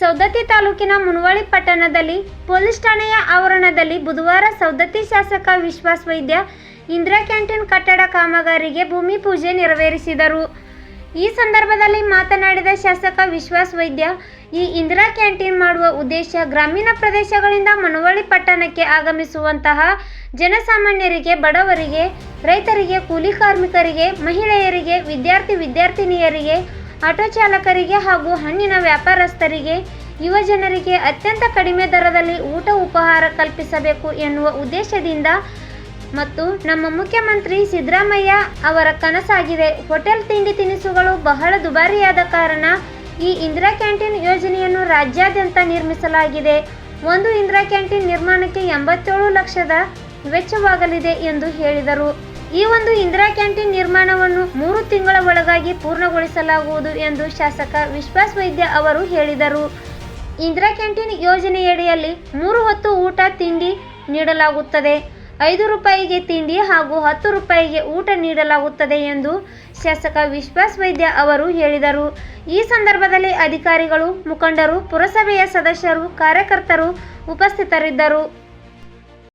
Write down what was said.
ಸೌದತ್ತಿ ತಾಲೂಕಿನ ಮುನವಳ್ಳಿ ಪಟ್ಟಣದಲ್ಲಿ ಪೊಲೀಸ್ ಠಾಣೆಯ ಆವರಣದಲ್ಲಿ ಬುಧವಾರ ಸೌದತ್ತಿ ಶಾಸಕ ವಿಶ್ವಾಸ್ ವೈದ್ಯ ಇಂದಿರಾ ಕ್ಯಾಂಟೀನ್ ಕಟ್ಟಡ ಕಾಮಗಾರಿಗೆ ಭೂಮಿ ಪೂಜೆ ನೆರವೇರಿಸಿದರು. ಈ ಸಂದರ್ಭದಲ್ಲಿ ಮಾತನಾಡಿದ ಶಾಸಕ ವಿಶ್ವಾಸ್ ವೈದ್ಯ, ಈ ಇಂದಿರಾ ಕ್ಯಾಂಟೀನ್ ಮಾಡುವ ಉದ್ದೇಶ ಗ್ರಾಮೀಣ ಪ್ರದೇಶಗಳಿಂದ ಮನವಳ್ಳಿ ಪಟ್ಟಣಕ್ಕೆ ಆಗಮಿಸುವಂತಹ ಜನಸಾಮಾನ್ಯರಿಗೆ, ಬಡವರಿಗೆ, ರೈತರಿಗೆ, ಕೂಲಿ ಕಾರ್ಮಿಕರಿಗೆ, ಮಹಿಳೆಯರಿಗೆ, ವಿದ್ಯಾರ್ಥಿ ವಿದ್ಯಾರ್ಥಿನಿಯರಿಗೆ ಆಟೋ ಚಾಲಕರಿಗೆ ಹಾಗೂ ಹಣ್ಣಿನ ವ್ಯಾಪಾರಸ್ಥರಿಗೆ ಯುವ ಜನರಿಗೆ ಅತ್ಯಂತ ಕಡಿಮೆ ದರದಲ್ಲಿ ಊಟ ಉಪಹಾರ ಕಲ್ಪಿಸಬೇಕು ಎನ್ನುವ ಉದ್ದೇಶದಿಂದ ಮತ್ತು ನಮ್ಮ ಮುಖ್ಯಮಂತ್ರಿ ಸಿದ್ದರಾಮಯ್ಯ ಅವರ ಕನಸಾಗಿದೆ ಹೋಟೆಲ್ ತಿಂಡಿ ತಿನಿಸುಗಳು ಬಹಳ ದುಬಾರಿಯಾದ ಕಾರಣ ಈ ಇಂದಿರಾ ಕ್ಯಾಂಟೀನ್ ಯೋಜನೆಯನ್ನು ರಾಜ್ಯಾದ್ಯಂತ ನಿರ್ಮಿಸಲಾಗಿದೆ. ಒಂದು ಇಂದಿರಾ ಕ್ಯಾಂಟೀನ್ ನಿರ್ಮಾಣಕ್ಕೆ ಎಂಬತ್ತೇಳು ಲಕ್ಷದ ವೆಚ್ಚವಾಗಲಿದೆ ಎಂದು ಹೇಳಿದರು. ಈ ಒಂದು ಇಂದಿರಾ ಕ್ಯಾಂಟೀನ್ ನಿರ್ಮಾಣವನ್ನು ಮೂರು ತಿಂಗಳ ಒಳಗಾಗಿ ಪೂರ್ಣಗೊಳಿಸಲಾಗುವುದು ಎಂದು ಶಾಸಕ ವಿಶ್ವಾಸ್ ವೈದ್ಯ ಅವರು ಹೇಳಿದರು. ಇಂದಿರಾ ಕ್ಯಾಂಟೀನ್ ಯೋಜನೆಯಡಿಯಲ್ಲಿ ಮೂರು ಹೊತ್ತು ಊಟ, ತಿಂಡಿ ನೀಡಲಾಗುತ್ತದೆ. ಐದು ರೂಪಾಯಿಗೆ ತಿಂಡಿ ಹಾಗೂ ಹತ್ತು ರೂಪಾಯಿಗೆ ಊಟ ನೀಡಲಾಗುತ್ತದೆ ಎಂದು ಶಾಸಕ ವಿಶ್ವಾಸ್ ವೈದ್ಯ ಅವರು ಹೇಳಿದರು. ಈ ಸಂದರ್ಭದಲ್ಲಿ ಅಧಿಕಾರಿಗಳು, ಮುಖಂಡರು, ಪುರಸಭೆಯ ಸದಸ್ಯರು, ಕಾರ್ಯಕರ್ತರು ಉಪಸ್ಥಿತರಿದ್ದರು.